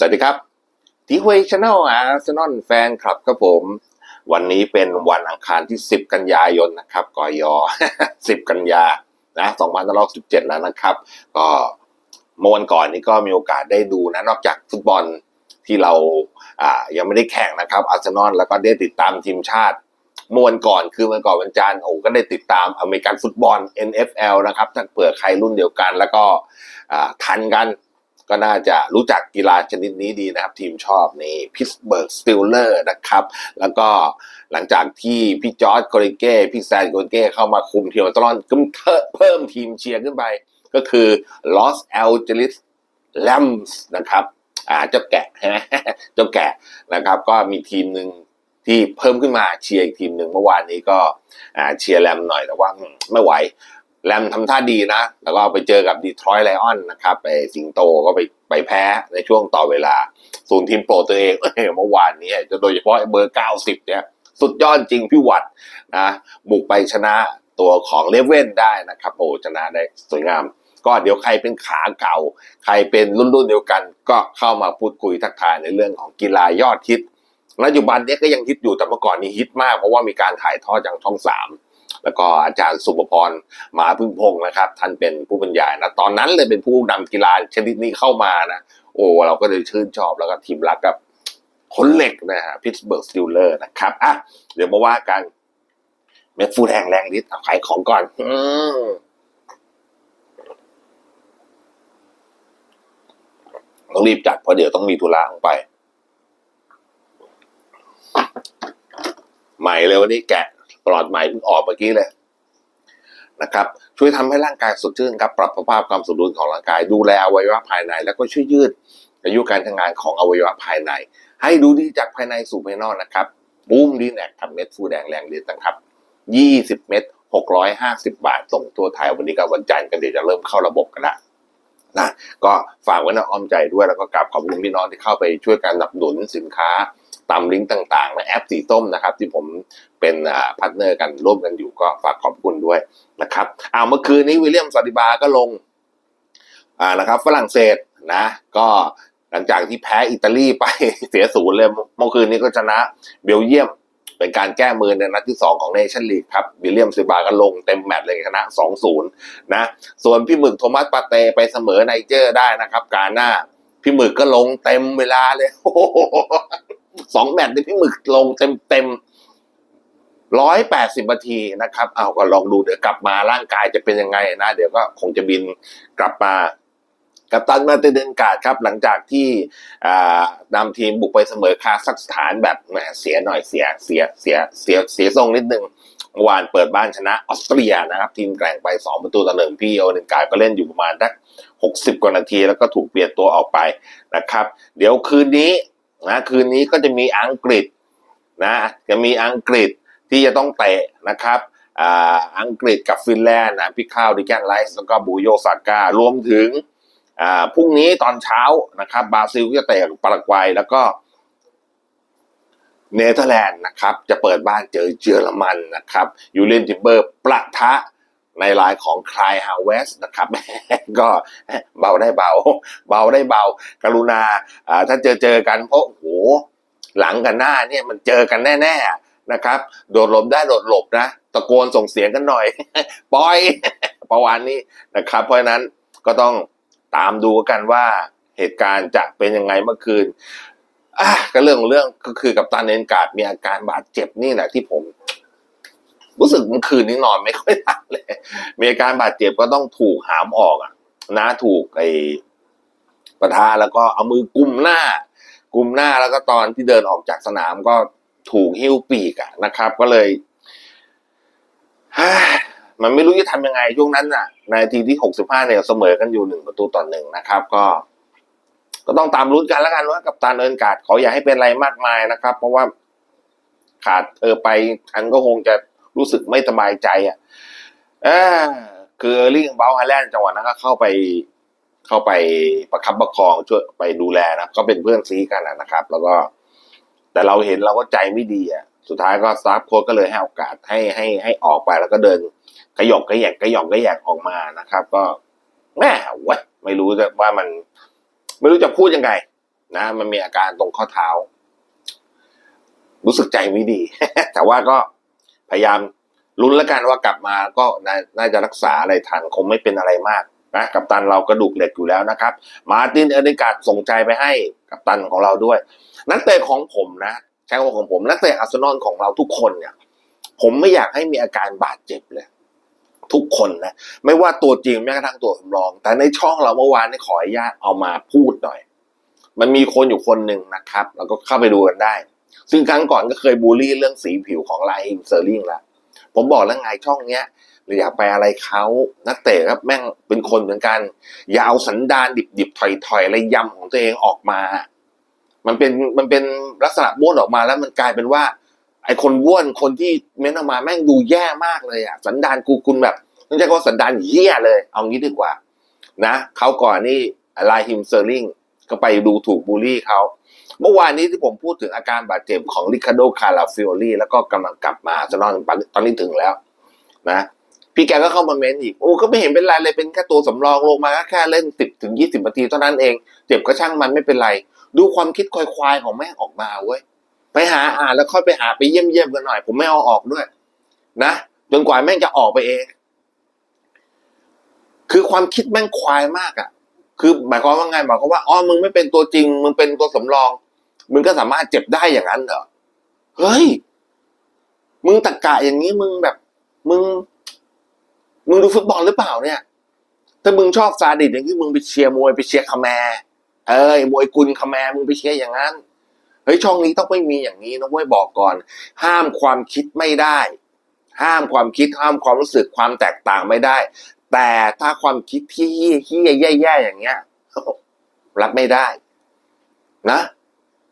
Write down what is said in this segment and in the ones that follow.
สวัสดีครับทีเวชาแนลอาร์เซนอลแฟนคลับครับผม วันนี้เป็นวันอังคารที่ 10 กันยายนนะครับกอยอ10 กันยานะ2517 แล้วนะครับ ก็เมื่อวันก่อนนี้ก็มีโอกาสได้ดูนะ นอกจากฟุตบอลที่เราอ่ายังไม่ได้แข่งนะครับอาร์เซนอลแล้วก็ได้ติดตามทีมชาติเมื่อวันก่อนคือวันก่อนวันจันทร์โอ้ก็ได้ติดตามอเมริกันฟุตบอล NFL นะครับถ้าเผื่อใครรุ่นเดียวกัน แล้วก็อ่าทันกัน ก็น่าจะรู้จักกีฬาชนิดนี้ดีนะครับ ทีมชอบนี่พิสเบิร์กสติลเลอร์นะครับ แล้วก็หลังจากที่พี่จอร์ดโกริเก้พี่แซนโกริเก้เข้ามาคุมทีมอัลตลอนก็เพิ่มทีมเชียร์ขึ้นไป ก็คือลอสแอลเจลิสแลมส์นะครับอ่าเจ้าแกะใช่ไหมเจ้าแกะนะครับ ก็มีทีมหนึ่งที่เพิ่มขึ้นมาเชียร์อีกทีมหนึ่งเมื่อวานนี้ก็อ่าเชียร์แรมหน่อยแต่ว่าไม่ไหว แรมทำท่าดีนะ แล้วก็ไปเจอกับดีทรอยต์ไลออนนะครับไปสิงโตก็ไปไปแพ้ในช่วงต่อเวลาส่วนทีมโปรตัวเองเมื่อวานนี้จะโดยเฉพาะเบอร์ 90 เนี่ย สุดยอดจริงพี่วัดนะ บุกไปชนะตัวของเลเว่นได้นะครับโอ้ชนะได้สวยงาม ก็เดี๋ยวใครเป็นขาเก่า ใครเป็นรุ่นรุ่นเดียวกัน ก็เข้ามาพูดคุยทักทายในเรื่องของกีฬายอดฮิตปัจจุบันเนี้ก็ยังฮิตอยู่แต่เมื่อก่อนนี้ฮิตมากเพราะว่ามีการถ่ายทอดจากช่องสาม แล้วก็อาจารย์สุภพรมาพึ่งพงศ์นะครับ ท่านเป็นผู้บรรยายนะตอนนั้นเลยเป็นผู้นำกีฬาชนิดนี้เข้ามานะโอ้เราก็เลยชื่นชอบแล้วก็ทีมรักกับคนเหล็กนะฮะพิตสเบิร์กสติลเลอร์นะครับอะเดี๋ยวมาว่ากันเม็ดฟูแห่งแรงฤทธิ์เอาขายของก่อนอืต้องรีบจัดเพราะเดี๋ยวต้องมีธุระลงไป ใหม่เลยวันนี้แกะ ปลอดใหม่เพิ่งออกเมื่อกี้เลยนะครับช่วยทำให้ร่างกายสดชื่นครับปรับสภาพความสมดุลของร่างกาย ดูแลอวัยวะภายใน แล้วก็ช่วยยืดอายุการทำงานของอวัยวะภายใน ให้ดูดีจากภายในสู่ภายนอกนะครับบูมดีแนกทำเม็ดฟูแดงแรงฤทธิ์นะครับ 20 เม็ด650 บาทส่งตัวไทยวันนี้กับวันจันทร์กันเดี๋ยวจะเริ่มเข้าระบบกันละนะก็ฝากไว้ในอ้อมใจด้วยแล้วก็กราบขอบคุณพี่น้องที่เข้าไปช่วยกันสนับสนุนสินค้า ตามลิงก์ต่างๆในแอปสีส้มนะครับ ที่ผมเป็นพาร์ทเนอร์กันร่วมกันอยู่ก็ฝากขอบคุณด้วยนะครับเอาเมื่อคืนนี้วิลเลียมซาดิบาก็ลงอ่านะครับฝรั่งเศสนะก็หลังจากที่แพ้อิตาลีไปเสียศูนย์เลยเมื่อคืนนี้ก็ชนะเบลเยียมเป็นการแก้มือในนัดที่ 2 ของเนชั่นลีกครับวิลเลียมซิบาก็ลงเต็มแมตช์เลยชนะ 2-0 นะ ส่วนพี่หมึกโทมัสปาเตไปเสมอไนเจอร์ได้นะครับ การหน้า พี่หมึกก็ลงเต็มเวลาเลย อ้โหสองแมตช์นี่พี่หมึกลงเต็มเต็มร้อยแปดสิบนาทีนะครับ เอาก็ลองดูเดี๋ยวกลับมาร่างกายจะเป็นยังไงนะ เดี๋ยวก็คงจะบินกลับมากับตันมาเตเดนการ์ดครับ หลังจากที่นำทีมบุกไปเสมอคาซัคสถานแบบแหมเสียหน่อยเสียเสียเสียเสียเสียทรงนิดนึงเมื่อวานเปิดบ้านชนะออสเตรียนะครับ ทีมแกร่งไป 2 ประตูต่อหนึ่งพี่โอเดนการ์ดก็เล่นอยู่ประมาณสัก60 กว่านาที แล้วก็ถูกเปลี่ยนตัวออกไปนะครับ เดี๋ยวคืนนี้ นะคืนนี้ก็จะมีอังกฤษนะจะมีอังกฤษที่จะต้องเตะนะครับอ่าอังกฤษกับฟินแลนด์นะพี่ข้าวดิแกนไลส์แล้วก็บูโยซาก้ารวมถึงอ่าพรุ่งนี้ตอนเช้านะครับบราซิลจะเตะกับปารากวัยแล้วก็เนเธอร์แลนด์นะครับจะเปิดบ้านเจอเยอรมันนะครับยูเลนทิมเบอร์ประทะ ในลายของคลายฮาวเวสนะครับ ก็เบาได้เบา เบาได้เบา กรุณาอ่าถ้าเจอเจอกันเพราะโอ้โหหลังกับหน้าเนี่ยมันเจอกันแน่ ๆนะครับ โดดหลบได้โดดหลบนะ ตะโกนส่งเสียงกันหน่อยปอยประวันนี้นะครับ เพราะนั้นก็ต้องตามดูกันว่าเหตุการณ์จะเป็นยังไงเมื่อคืนก็เรื่องของเรื่องก็คือกับตันเอนการ์ดมีอาการบาดเจ็บนี่แหละที่ผม รู้สึกเมื่อคืนนี้นอนไม่ค่อยหลับเลยมีอาการบาดเจ็บก็ต้องถูกหามออกอะนะถูกไอ้ประทาแล้วก็เอามือกุมหน้า กุมหน้าแล้วก็ตอนที่เดินออกจากสนามก็ถูกหิ้วปีกอะนะครับ ก็เลยมันไม่รู้จะทำยังไงช่วงนั้นน่ะในาทีที่หกสิบห้าเนี่ยเสมอกันอยู่หนึ่งประตูต่อหนึ่งนะครับ ก็ ก็ต้องตามลุ้นกันแล้วกันว่ากับตาเอินการ์ดขออย่าให้เป็นอะไรมากมายนะครับ เพราะว่าขาดเธอไปฉันก็คงจะ รู้สึกไม่สบายใจอะเออคือเออร์ลิงเบลฮาแลนด์จังหวะนั้นก็เข้าไปเข้าไปประคับประคองช่วยไปดูแลนะก็เป็นเพื่อนซีกันนะครับ แล้วก็ แต่เราเห็นเราก็ใจไม่ดีอะสุดท้ายก็สตาฟโค้ชก็เลยให้โอกาสให้ให้ให้ออกไปแล้วก็เดินขยอกขยกขยอกขยกออกมานะครับ ก็แม่ว้ยไม่รู้จะว่ามัน ไม่รู้จะพูดยังไง นะ มันมีอาการตรงข้อเท้า รู้สึกใจไม่ดี แต่ว่าก็ พยายามลุ้นแล้วกันว่ากลับมาก็น่าจะรักษาอะไรทันคงไม่เป็นอะไรมากนะกับตันเรากระดูกเหล็กอยู่แล้วนะครับ มาตินเอเดกาดส่งใจไปให้กับตันของเราด้วย นักเตะของผมนะใช้คำว่ของผมนักเตะอาร์เซนอลของเราทุกคนเนี่ย ผมไม่อยากให้มีอาการบาดเจ็บเลย ทุกคนนะ ไม่ว่าตัวจริงแม้กระทั่งตัวสำรอง แต่ในช่องเราเมื่อวานนี่ขออนุญาตเอามาพูดหน่อย มันมีคนอยู่คนหนึ่งนะครับ แล้วก็เข้าไปดูกันได้ ซึ่งครั้งก่อนก็เคยบูลลี่เรื่องสีผิวของไลน์เซอร์ลิงแล้วผมบอกแล้วไงช่องเนี้ยอย่าไปอะไรเขานักเตะครับแม่งเป็นคนเหมือนกัน อย่าเอาสันดานดิบดิบๆถอยถอยๆอะไรยำของตัวเองออกมา มันเป็นมันเป็นลักษณะบ้วนออกมาแล้วมันกลายเป็นว่า ไอคนบ้วนคนที่เม้นออกมาแม่งดูแย่มากเลยอะสันดานกูคุณแบบต้องใช้คำว่าสันดานเหี้ยเลย เอางี้ดีกว่า นะเขาก่อนนี่ไลฮิมเซอร์ลิงก็ไปดูถูกบูลลี่เขา เมื่อวานนี้ที่ผมพูดถึงอาการบาดเจ็บของริคาโดคาราฟิโอลีแล้วก็กำลังกลับมาอาร์เซนอลตอนนี้ถึงแล้ว นะ พี่แกก็เข้ามาเม้นอีก โอ้ก็ไม่เห็นเป็นไรเลยเป็นแค่ตัวสำรองลงมาแค่เล่นสิบถึงยี่สิบนาทีเท่านั้นเอง เจ็บก็ช่างมันไม่เป็นไร ดูความคิดควายของแม่งออกมาเว้ยไปหาอ่านแล้วค่อยไปหาไปเยี่ยมเยี่ยมกันหน่อย ผมไม่เอาออกด้วย นะจนกว่าแม่งจะออกไปเอง คือความคิดแม่งควายมากอะ่ะ คือหมายความว่าไงหมายความว่าอ๋อมึงไม่เป็นตัวจริง มึงเป็นตัวสำรอง มึงก็สามารถเจ็บได้อย่างนั้นเหรอเฮ้ย มึงตะกะอย่างนี้มึงแบบ มึง มึงดูฟุตบอลหรือเปล่าเนี่ย ถ้ามึงชอบซาดิสอย่างที่มึงไปเชียร์มวยไปเชียร์คาแมเอ้ยมวยกุลคาแมมึงไปเชียร์อย่างนั้นเฮ้ยช่องนี้ต้องไม่มีอย่างนี้นะเว้ยบอกก่อน ห้ามความคิดไม่ได้ ห้ามความคิดห้ามความรู้สึกความแตกต่างไม่ได้ แต่ถ้าความคิดที่เฮี้ยเฮี้ยแย่ๆอย่างเงี้ยรับไม่ได้ นะ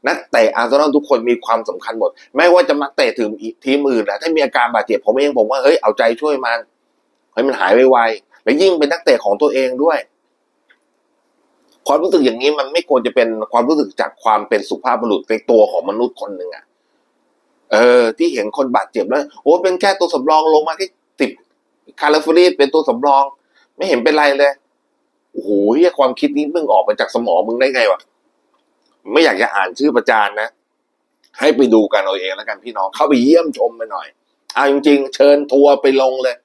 นักเตะอาร์เซนอลทุกคนมีความสำคัญหมด ไม่ว่าจะมาเตะถึงอีกทีมอื่นนะถ้ามีอาการบาดเจ็บผมเองผมว่าเฮ้ยเอาใจช่วยมันให้มันหายไวๆและยิ่งเป็นนักเตะของตัวเองด้วย ความรู้สึกอย่างนี้มันไม่ควรจะเป็นความรู้สึกจากความเป็นสุภาพบุรุษในตัวของมนุษย์คนหนึ่งอะเออ ที่เห็นคนบาดเจ็บแล้วโอ้เป็นแค่ตัวสำรองลงมาที่ คาร์ลฟรีดเป็นตัวสำรอง ไม่เห็นเป็นไรเลยโอ้โหเหี้ยความคิดนี้มึงออกมาจากสมองมึงได้ไงวะไม่อยากจะอ่านชื่อประจานนะ ให้ไปดูกันเอาเองแล้วกันพี่น้องเข้าไปเยี่ยมชมไปหน่อยเอาจริงๆ เชิญทัวร์ไปลงเลย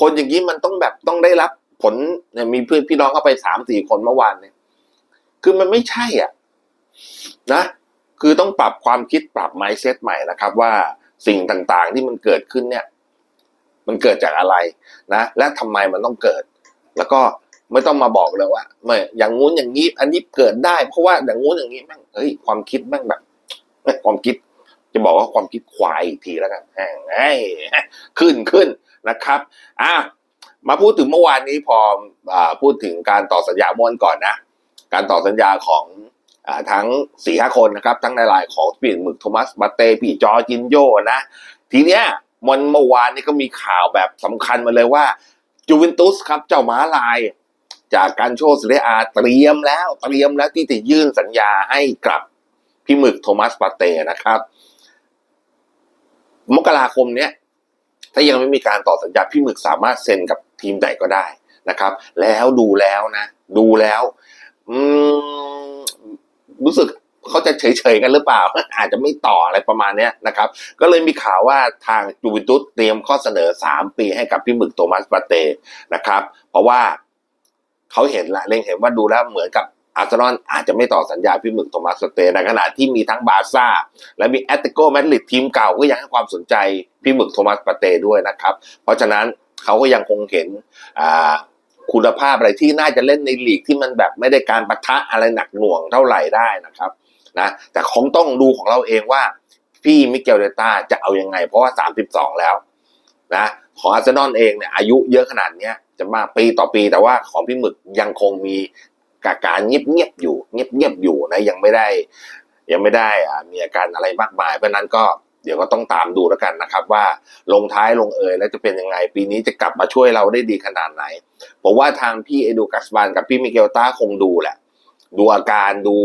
คนอย่างนี้มันต้องแบบต้องได้รับผลเนี่ยมีเพื่อนพี่น้องเข้าไปสามสี่คนเมื่อวานเนี่ย คือมันไม่ใช่อะ นะ คือต้องปรับความคิดปรับ mindset ใหม่นะครับ ว่าสิ่งต่างๆที่มันเกิดขึ้นเนี่ย มันเกิดจากอะไรนะ และทำไมมันต้องเกิด แล้วก็ไม่ต้องมาบอกเลยว่าไม่อย่างงู้นอย่างนี้ อันนี้เกิดได้เพราะว่าอย่างงู้นอย่างนี้แม่งเฮ้ยความคิดแม่งแบบความคิดจะบอกว่าความคิดควายอีกทีแล้วกันแหงเอ้ยขึ้นขึ้นนะครับอะมาพูดถึงเมื่อวานนี้พออพูดถึงการต่อสัญญาม้วนก่อนนะ การต่อสัญญาของอทั้งสี่ห้าคนนะครับ ทั้งในรายของปีนหมึกโทมัสบาเต้พี่จอจินโยนะ ทีเนี้ย มันเมื่อวานนี้ก็มีข่าวแบบสำคัญมาเลยว่าจูเวนตุสครับเจ้าม้าลาย จากการโชว์ซีเรียอาเตรียมแล้วเตรียมแล้วที่จะยื่นสัญญาให้กับพี่หมึกโทมัสปาเต้นะครับ มกราคมเนี้ยถ้ายังไม่มีการต่อสัญญาพี่หมึกสามารถเซ็นกับทีมไหนก็ได้นะครับ แล้วดูแล้วนะ ดูแล้ว อืมรู้สึก เขาจะเฉยๆกันหรือเปล่า อาจจะไม่ต่ออะไรประมาณนี้นะครับ ก็เลยมีข่าวว่าทางจูเวนตุสเตรียมข้อเสนอ 3 ปีให้กับพี่หมึกโทมัสปาเต้นะครับ เพราะว่าเขาเห็นละเล็งเห็นว่าดูแล้วเหมือนกับอาร์เซนอลอาจจะไม่ต่อสัญญาพี่หมึกโทมัสปาเต้ในขณะที่มีทั้งบาซ่า และมีแอตติโกแมดริดทีมเก่าก็ยังให้ความสนใจพี่หมึกโทมัสปาเต้ด้วยนะครับ เพราะฉะนั้นเขาก็ยังคงเห็นคุณภาพอะไรที่น่าจะเล่นในลีกที่มันแบบไม่ได้การปะทะอะไรหนักหน่วงเท่าไหร่ได้นะครับ นะแต่คงต้องดูของเราเองว่าพี่มิเกลเดต้าจะเอายังไง เพราะว่า 32 แล้วนะของอาร์เซนอลเองเนี่ยอายุเยอะขนาดเนี้ยจะมาปีต่อปีแต่ว่าของพี่หมึกยังคงมีกาการเงียบๆอยู่ เงียบๆอยู่นะยังไม่ได้ ยังไม่ได้อ่ามีอาการอะไรมากมาย เพราะนั้นก็เดี๋ยวก็ต้องตามดูแล้วกันนะครับ ว่าลงท้ายลงเอยแล้วจะเป็นยังไง ปีนี้จะกลับมาช่วยเราได้ดีขนาดไหนผมว่าทางพี่เอดูกัสบานกับพี่มิเกลต้าคงดูแหละ ดูอาการดู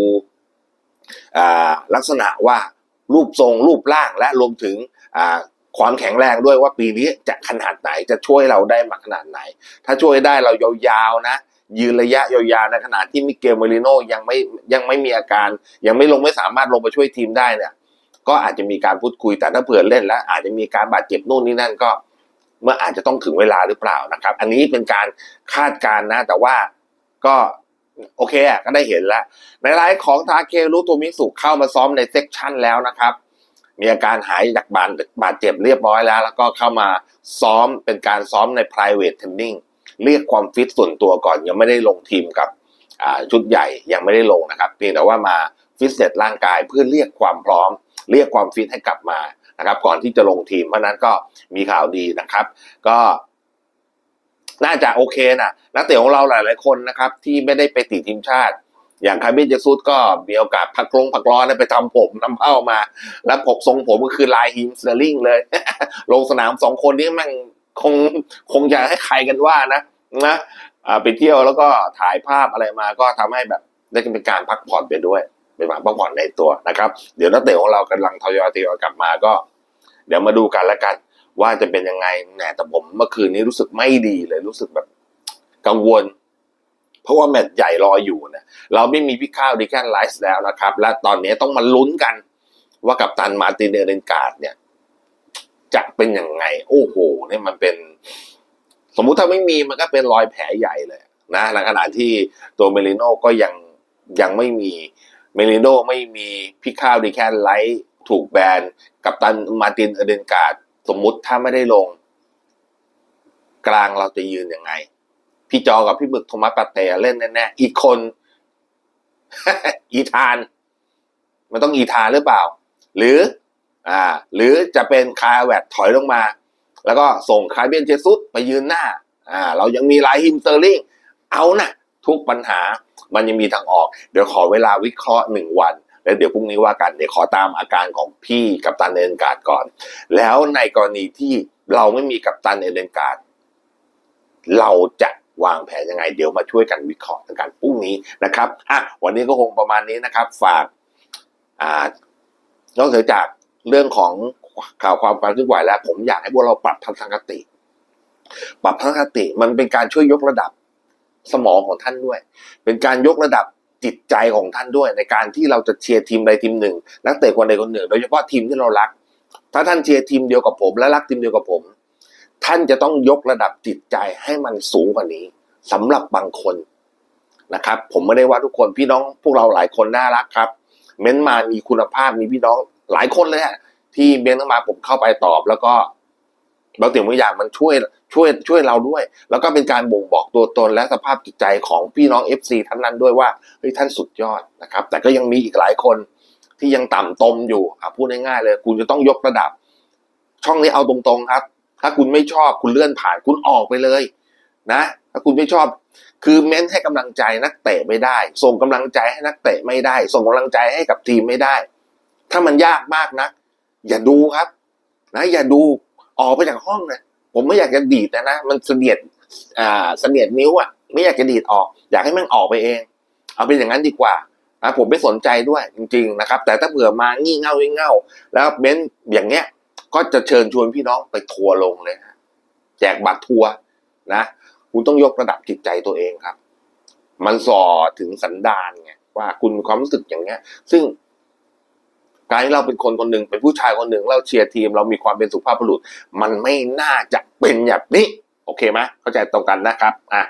ลักษณะว่ารูปทรงรูปร่างและรวมถึงความแข็งแรงด้วยว่าปีนี้จะขนาดไหนจะช่วยเราได้มากขนาดไหน ถ้าช่วยได้เรายาวๆนะ ยืนระยะยาวๆในขณะที่มิเกลเมริโนยังไม่ยังไม่มีอาการ ยังไม่ลงไม่สามารถลงไปช่วยทีมได้เนี่ยก็อาจจะมีการพูดคุยแต่ถ้าเผื่อเล่นแล้ว อาจจะมีการบาดเจ็บนู่นนี่นั่นก็เมื่ออาจจะต้องถึงเวลาหรือเปล่านะครับ อันนี้เป็นการคาดการณ์นะ แต่ว่าก็ โอเคอะก็ได้เห็นแล้ว ในรายของทาเครุโทมิสุเข้ามาซ้อมในเซ็กชันแล้วนะครับ มีอาการหายจากบาดบาดเจ็บเรียบร้อยแล้ว แล้วก็เข้ามาซ้อมเป็นการซ้อมใน private training เรียกความฟิตส่วนตัวก่อนยังไม่ได้ลงทีมกับชุดใหญ่ยังไม่ได้ลงนะครับเพียงแต่ว่ามาฟิตเนสร่างกายเพื่อเรียกความพร้อม เรียกความฟิตให้กลับมานะครับ ก่อนที่จะลงทีมเพราะนั้นก็มีข่าวดีนะครับ ก็ น่าจะโอเคนะนักเตะของเราหลาย ๆ คนนะครับที่ไม่ได้ไปติดทีมชาติ อย่างคาร์บินเจซุสก็มีโอกาสพักลงพักร้อนไปทำผมทำเผ้ามา แล้วผมทรงผมก็คือลายฮิมสเตอร์ลิงเลย ลงสนามสองคนนี้มันคงคงจะให้ใครกันว่านะนะไปเที่ยวแล้วก็ถ่ายภาพอะไรมาก็ทำให้แบบได้เป็นการพักผ่อนไปด้วยเป็นการพักผ่อนในตัวนะครับ เดี๋ยวนักเตะของเรากำลังทยอยทยอยกลับมาก็ เดี๋ยวมาดูกันแล้วกัน ว่าจะเป็นยังไงแหมแต่ผมเมื่อคืนนี้รู้สึกไม่ดีเลยรู้สึกแบบกังวล เพราะว่าแมตช์ใหญ่รออยู่นะเราไม่มีพี่ข้าวดิแคนไลฟ์แล้วนะครับ และตอนนี้ต้องมาลุ้นกันว่ากับตันมาตินเดเรนการ์ดเนี่ย จะเป็นยังไง โอ้โหเนี่ยมันเป็น สมมุติถ้าไม่มีมันก็เป็นรอยแผลใหญ่เลยนะในขณะที่ตัวเมลิโนก็ยังยังไม่มีเมลิโนไม่มีพี่ข้าวดิแคนไลท์ถูกแบนกับตันมาตินเดเรนการ์ด สมมุติถ้าไม่ได้ลง กลางเราจะยืนยังไง พี่จอกับพี่บึกโทมัสปาเตเล่นแน่ๆอีกคน อีธาน มันต้องอีธานหรือเปล่า หรือ อ่า หรือจะเป็นคาแวดถอยลงมา แล้วก็ส่งคาเบียนเจซุสไปยืนหน้า อ่า เรายังมีไลฮิมเตอร์ลิงเอานะทุกปัญหามันยังมีทางออก เดี๋ยวขอเวลาวิเคราะห์หนึ่งวัน แล้วเดี๋ยวพรุ่งนี้ว่ากันเดี๋ยวขอตามอาการของพี่กับตันเอเดนการ์ดก่อน แล้วในกรณีที่เราไม่มีกัปตันเอเดนการ์ดเราจะวางแผนยังไง เดี๋ยวมาช่วยกันวิเคราะห์กันพรุ่งนี้นะครับอะวันนี้ก็คงประมาณนี้นะครับ ฝากอ่านอกเหนือจากเรื่องของข่าวความความเคลื่อนไหวแล้ว ผมอยากให้พวกเราปรับทัศนคติ ปรับทัศนคติมันเป็นการช่วยยกระดับสมองของท่านด้วย เป็นการยกระดับ จิตใจของท่านด้วย ในการที่เราจะเชียร์ทีมใดทีมหนึ่ง นักเตะคนใดคนหนึ่ง โดยเฉพาะทีมที่เรารัก ถ้าท่านเชียร์ทีมเดียวกับผม และรักทีมเดียวกับผม ท่านจะต้องยกระดับจิตใจให้มันสูงกว่านี้สำหรับบางคนนะครับ ผมไม่ได้ว่าทุกคนพี่น้องพวกเราหลายคนน่ารักครับ เม้นมามีคุณภาพมีพี่น้องหลายคนเลยอะที่เม้นมาผมเข้าไปตอบแล้วก็ บางสิ่งบางอย่างมันช่วยช่วยช่วยเราด้วย แล้วก็เป็นการบ่งบอกตัวตนและสภาพจิตใจของพี่น้อง FC ท่านนั้นด้วยว่าเฮ้ยท่านสุดยอดนะครับ แต่ก็ยังมีอีกหลายคนที่ยังต่ำตมอยู่อะพูดง่ายๆเลย คุณจะต้องยกระดับ ช่องนี้เอาตรงๆครับ ถ้าคุณไม่ชอบคุณเลื่อนผ่านคุณออกไปเลย นะ ถ้าคุณไม่ชอบ คือเม้นให้กำลังใจนักเตะไม่ได้ ส่งกำลังใจให้นักเตะไม่ได้ ส่งกำลังใจให้กับทีมไม่ได้ ถ้ามันยากมากนะอย่าดูครับ นะ อย่าดู ออกไปจากห้องเลยผมไม่อยากจะดีดนะนะมันเสนียดอ่าเสนียดนิ้วอะไม่อยากจะดีดออก อยากให้มันออกไปเอง เอาเป็นอย่างนั้นดีกว่านะผมไม่สนใจด้วยจริง ๆ นะครับ แต่ถ้าเผื่อมางี่เง่างี่เง่า แล้วเม้นอย่างเงี้ย ก็จะเชิญชวนพี่น้องไปทัวร์ลงเลยแจกบัตรทัวร์นะคุณต้องยกระดับจิตใจตัวเองครับ มันส่อถึงสันดานไงว่าคุณมีความรู้สึกอย่างเงี้ย ซึ่ง การที่เราเป็นคนคนหนึ่งเป็นผู้ชายคนหนึ่งเราเชียร์ทีม เรามีความเป็นสุภาพบุรุษ มันไม่น่าจะเป็นอย่างนี้ โอเคไหมเข้าใจตรงกันนะครับอะ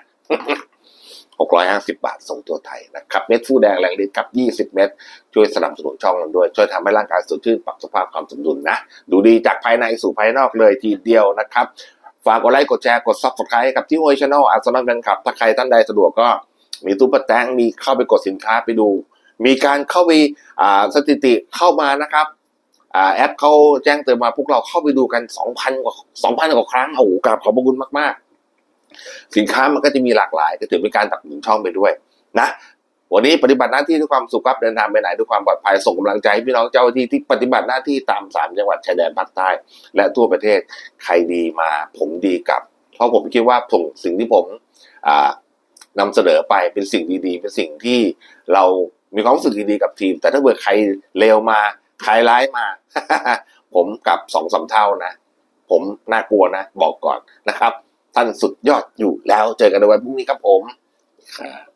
หกร้อยห้าสิบาทส่งตัวไทยนะครับเม็ดฟูแดงแรงฤทธิ์กับยี่สิบเม็ดช่วยสนับสนุนช่องเราด้วย ช่วยทำให้ร่างกายสดชื่นปรับสภาพความสมดุลนะ ดูดีจากภายในสู่ภายนอกเลยทีเดียวนะครับ ฝากกดไลค์กดแชร์กดซับสไครต์กับที่โอชแนลอาสนับกันครับ ถ้าใครท่านใดสะดวกก็มีตู้ประแตงมีเข้าไปกดสินค้าไปดู มีการเข้าไปสถิติเข้ามานะครับอแอปเขาแจ้งเตือนมาพวกเราเข้าไปดูกันสองพันกว่าสองพันกว่าครั้งโอ้โหกราบขอบพระคุณมากๆ สินค้ามันก็จะมีหลากหลายก็ถือเป็นการตัดหนุนช่องไปด้วยนะวันนี้ปฏิบัติหน้าที่ด้วยความสุขครับเดินทางไปไหนด้วยความปลอดภัยส่งกำลังใจให้พี่น้องเจ้าหน้าที่ที่ปฏิบัติหน้าที่ตามสามจังหวัดชายแดนภาคใต้ และทั่วประเทศใครดีมาผมดีกลับ เพราะผมคิดว่าส่งสิ่งที่ผมอ่านำเสนอไปเป็นสิ่งดีๆ เป็นสิ่งที่เรา มีความรู้สึกดีๆกับทีม แต่ถ้าเกิดใครเลวมา ใครร้ายมา ผมกลับสองสามเท่านะ ผมน่ากลัวนะ บอกก่อนนะครับ ท่านสุดยอดอยู่แล้วเจอกันในวันพรุ่งนี้ครับผมครับ